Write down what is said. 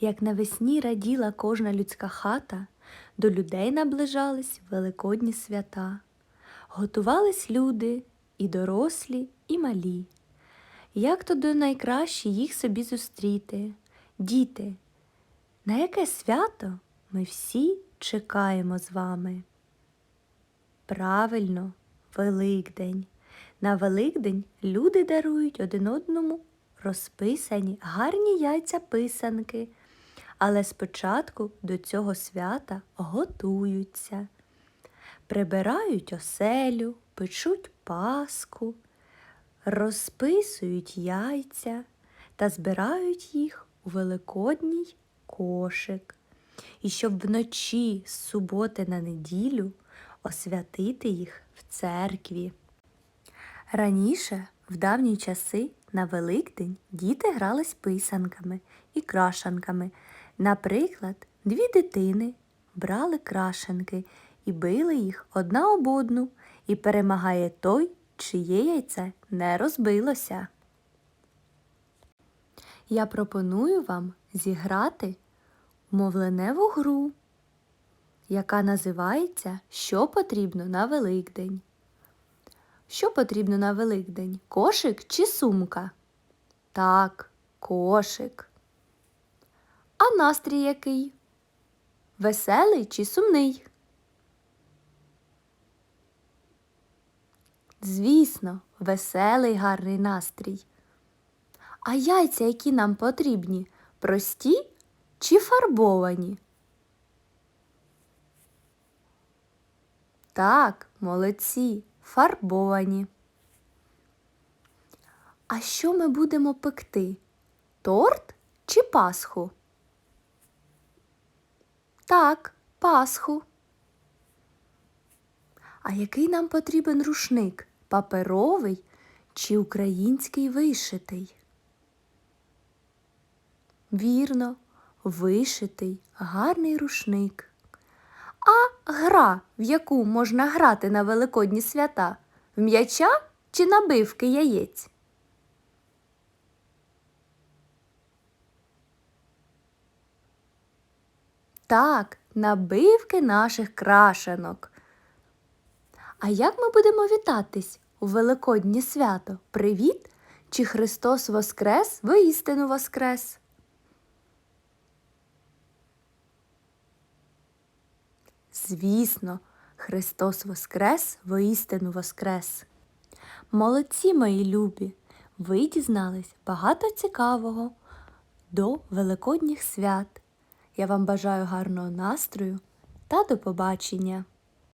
Як навесні раділа кожна людська хата, до людей наближались великодні свята. Готувались люди, і дорослі, і малі. Як то до найкраще їх собі зустріти? Діти, на яке свято ми всі чекаємо з вами? Правильно, Великдень. На Великдень люди дарують один одному розписані гарні яйця писанки, але спочатку до цього свята готуються, прибирають оселю, печуть паску, розписують яйця та збирають їх у великодній кошик. І щоб вночі з суботи на неділю освятити їх в церкві. Раніше, в давні часи, на Великдень діти грались писанками і крашанками. Наприклад, дві дитини брали крашенки і били їх одна об одну, і перемагає той, чиє яйце не розбилося. Я пропоную вам зіграти мовленеву гру, яка називається Що потрібно на Великдень. Що потрібно на Великдень? Кошик чи сумка? Так, кошик. А настрій який? Веселий чи сумний? Звісно, веселий гарний настрій. А яйця, які нам потрібні, прості чи фарбовані? Так, молодці, фарбовані. А що ми будемо пекти? Торт чи пасху? Так, пасху. А який нам потрібен рушник? Паперовий чи український вишитий? Вірно, вишитий, гарний рушник. А гра, в яку можна грати на великодні свята, в м'яча чи набивки яєць? Так, набивки наших крашенок. А як ми будемо вітатись у Великоднє свято? Привіт! Чи Христос Воскрес воістину Воскрес? Звісно, Христос Воскрес воістину Воскрес. Молодці мої любі! Ви дізнались багато цікавого до Великодніх свят. Я вам бажаю гарного настрою та до побачення!